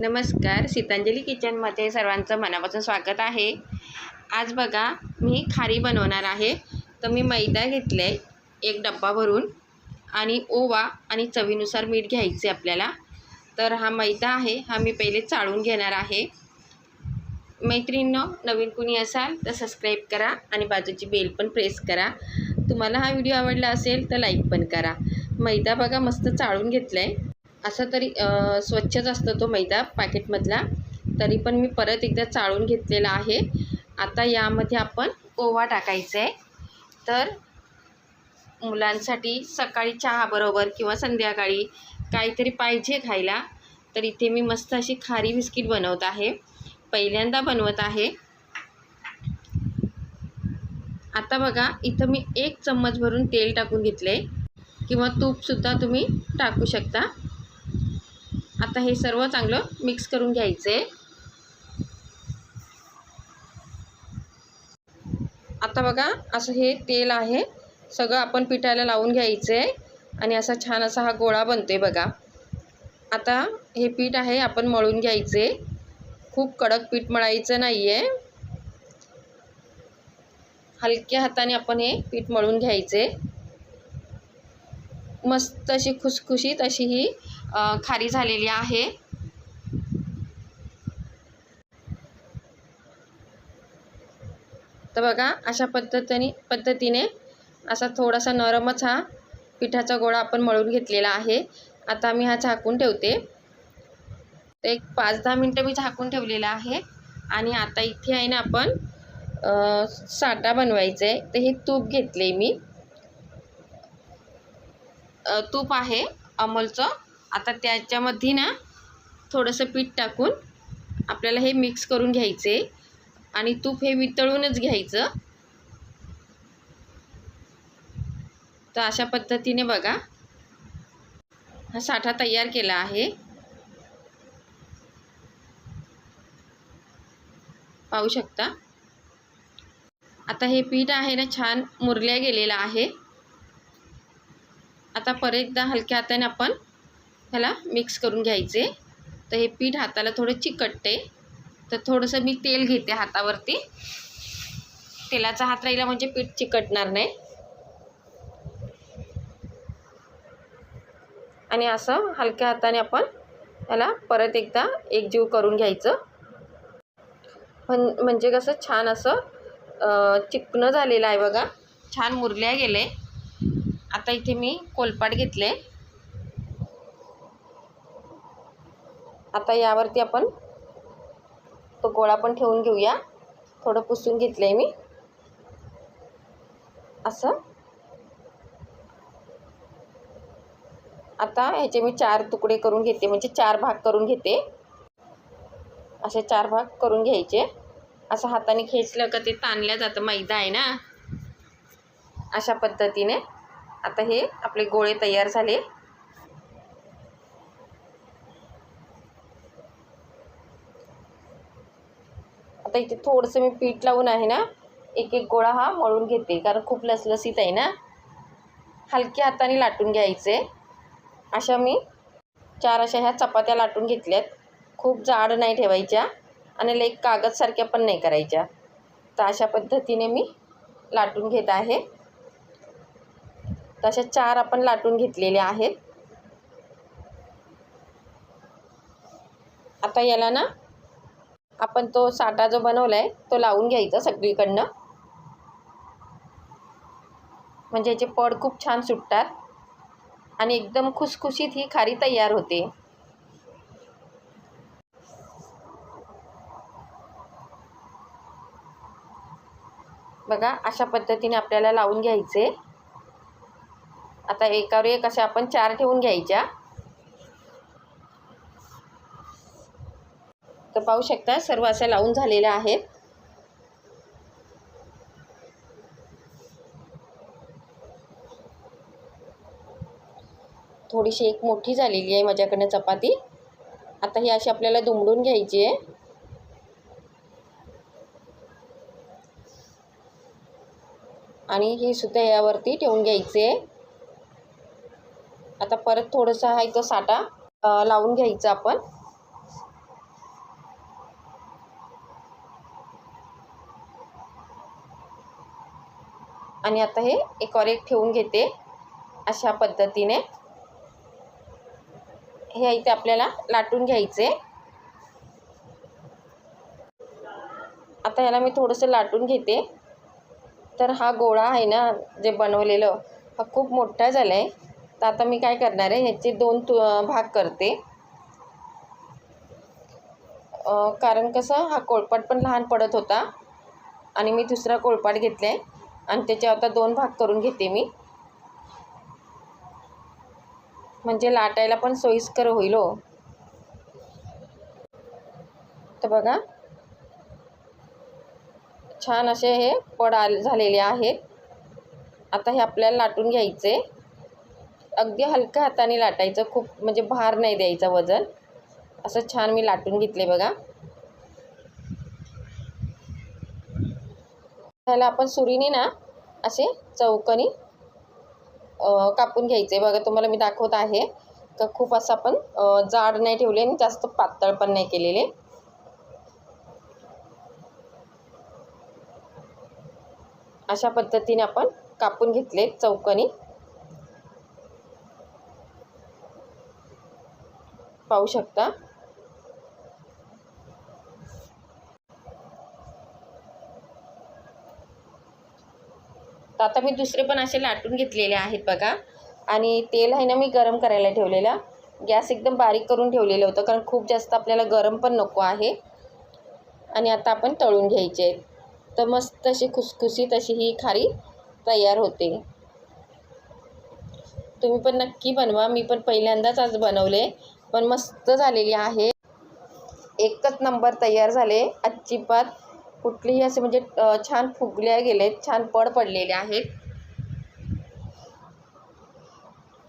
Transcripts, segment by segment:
नमस्कार. सीतांजली किचनमध्ये सर्वांचं मनापासून स्वागत आहे. आज बघा मी खारी बनवणार आहे. तर मी मैदा घेतले एक डब्बा भरून आणि ओवा आणि चवीनुसार मीठ घ्यायचे आपल्याला. तर हा मैदा आहे हा मी पहिले चाळून घेणार आहे. मैत्रिणींनो नवीन कुणी असाल तर सबस्क्राईब करा आणि बाजूची बेल पण प्रेस करा. तुम्हाला हा व्हिडिओ आवडला असेल तर लाईक पण करा. मैदा बघा मस्त चाळून घेतला आहे असा तरी स्वच्छच असतो तो मैदा पॅकेटमधला. तरी पण मी परत एकदा चाळून घेतलेला आहे. आता यामध्ये आपण ओवा टाकायचा आहे तर मुलांसाठी सकाळी चहाबरोबर किंवा संध्याकाळी काहीतरी पाहिजे खायला तर इथे मी मस्त अशी खारी बिस्किट बनवत आहे. पहिल्यांदा बनवत आहे. आता बघा इथं मी एक चम्मच भरून तेल टाकून घेतले किंवा तूपसुद्धा तुम्ही टाकू शकता. आता हे सर्व चांगलं मिक्स करून घ्यायचं. आहे आता बघा असं हे तेल आहे. सगळं आपण पिठाला लावून घ्यायचं. आहे आणि असा छान असा हा गोळा बनतो आहे बघा. आता हे पीठ आहे आपण मळून घ्यायचे. खूप कडक पीठ मळायचं नाही आहे हलक्या हाताने आपण हे पीठ मळून घ्यायचे. मस्त अशी खुसखुशीत अशी ही खारी झालेली आहे. तर बघा अशा पद्धतीने पद्धतीने असा थोडासा नरमच हा पिठाचा गोळा आपण मळून घेतलेला आहे. आता मी हा झाकून ठेवते. तर एक पाच दहा मिनटं मी झाकून ठेवलेला आहे. आणि आता इथे आहे ना आपण साठा बनवायचं आहे तर हे तूप घेतले मी. तूप आहे अमूलचं. आता त्याच्यामध्ये ना थोडंसं पीठ टाकून आपल्याला हे मिक्स करून घ्यायचे आणि तूप हे वितळूनच घ्यायचं. तर अशा पद्धतीने बघा. हा साठा तयार केला आहे. पाहू शकता? आता हे पीठ आहे ना छान मुरल्या गेलेलं आहे. आता परत एकदा हलक्या हाताने आपण ह्याला मिक्स करून घ्यायचे. तर हे पीठ हाताला थोडं चिकटते. तर थोडंसं मी तेल घेते हातावरती. तेलाचा हात राहिला म्हणजे पीठ चिकटणार नाही. आणि असं हलक्या हाताने आपण ह्याला परत एकदा एकजीव करून घ्यायचं. पण म्हणजे कसं छान असं चिकणं झालेलं आहे बघा. छान मुरल्या गेले. आता इथे मी कोलपाट घेतले. आता यावरती आपण तो गोळा पण ठेवून घेऊया. थोडं पुसून घेतलं आहे मी. असं. आता ह्याचे मी चार तुकडे करून घेते म्हणजे चार भाग करून घेते. असे चार भाग करून घ्यायचे. असं हाताने खेचलं का ते ताणल्या जातं मैदा आहे ना? अशा पद्धतीने. आता हे आपले गोळे तयार झाले. आता इथे थोडंसं मी पीठ लावून आहे ना एक एक गोळा हा मळून घेते. कारण खूप लसलसीत आहे ना. हलक्या हाताने लाटून घ्यायचे. अशा मी चार अशा ह्या चपात्या लाटून घेतल्यात. खूप जाड नाही ठेवायच्या आणि लेक कागदसारख्या पण नाही करायच्या. तर अशा पद्धतीने मी लाटून घेत आहे. तशा चार आपण लाटून घेतलेल्या आहेत. आता याला ना आपण तो साठा जो बनवला आहे तो लावून घ्यायचा सगळीकडनं. म्हणजे याचे पड खूप छान सुटतात. आणि एकदम खुसखुशीत ही खारी तयार होते. बघा अशा पद्धतीने आपल्याला लावून घ्यायचे. आता एकावर एक अशा आपण चार ठेवून घ्यायच्या. तर पाहू शकता सर्व अशा लावून झालेल्या आहेत. थोडीशी एक मोठी झालेली आहे माझ्याकडनं चपाती. आता ही अशी आपल्याला दुमडून घ्यायची आहे. आणि हे सुद्धा यावरती ठेवून घ्यायचे. आहे आता परत थोडंसं हा इथं साठा लावून घ्यायचा आपण. आणि आता हे एकावर एक ठेवून घेते अशा पद्धतीने. हे इथे आपल्याला लाटून घ्यायचे. आता ह्याला मी थोडंसं लाटून घेते. तर हा गोळा आहे ना जे बनवलेलं हा खूप मोठा झाला आहे तर आता मी काय करणार आहे ह्याचे दोन तु भाग करते. कारण कसं हा कोळपाट पण लहान पडत होता. आणि मी दुसरा कोळपाट घेतला आहे आणि त्याचे आता दोन भाग करून घेते मी. म्हणजे लाटायला पण सोयीस्कर होईल हो. तर बघा. छान असे हे पड आले झालेले आहेत. आता हे आपल्याला लाटून घ्यायचे. अगदी हलक्या हाताने लाटायचं खूप म्हणजे भार नाही द्यायचा वजन. असं छान मी लाटून घेतले बघा. त्याला आपण सुरीने ना असे चौकनी कापून घ्यायचे. बघा तुम्हाला मी दाखवत आहे. का खूप असं आपण जाड नाही ठेवले आणि जास्त पातळ पण नाही केलेले. अशा पद्धतीने आपण कापून घेतले चौकनी. पाहू शकता? तर आता मी दुसरे पण असे लाटून घेतलेले आहेत बघा. आणि तेल आहे ना मी गरम करायला ठेवलेला. गॅस एकदम बारीक करून ठेवलेलं होतं कारण खूप जास्त आपल्याला गरम पण नको आहे. आणि आता आपण तळून घ्यायचे आहेत. तर मस्त अशी खुसखुशीत अशी ही खारी तयार होते. तुम्ही पण नक्की बनवा. मी पण पहिल्यांदाच आज बनवले. पण मस्त झालेली आहे. एकच नंबर तयार झाले. अजिबात कुठलीही असे म्हणजे छान फुगल्या गेलेत छान पड पडलेले आहेत.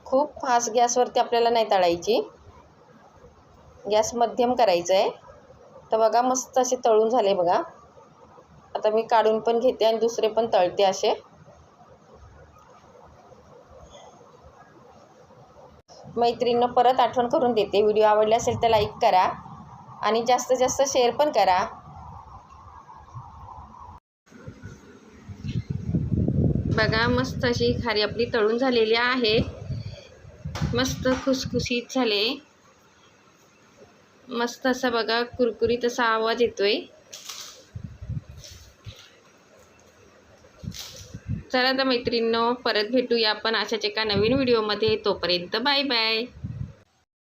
खूप फास्ट गॅसवरती आपल्याला नाही तळायची. गॅस मध्यम करायचं आहे तर बघा मस्त असे तळून झाले बघा. आता मी काढून पण घेते आणि दुसरे पण तळते असे. मैत्रिणींना परत आठवण करून देते. व्हिडिओ आवडले असेल तर लाईक करा आणि जास्तीत जास्त शेअर पण करा. बघा मस्त अशी खारी आपली तळून झालेली आहे. मस्त खुसखुशीत झाले. मस्त असा बघा कुरकुरीत असा आवाज येतोय. चला तर मैत्रिणींनो परत भेटूया आपण अशाच एका नवीन व्हिडिओमध्ये. तोपर्यंत बाय बाय.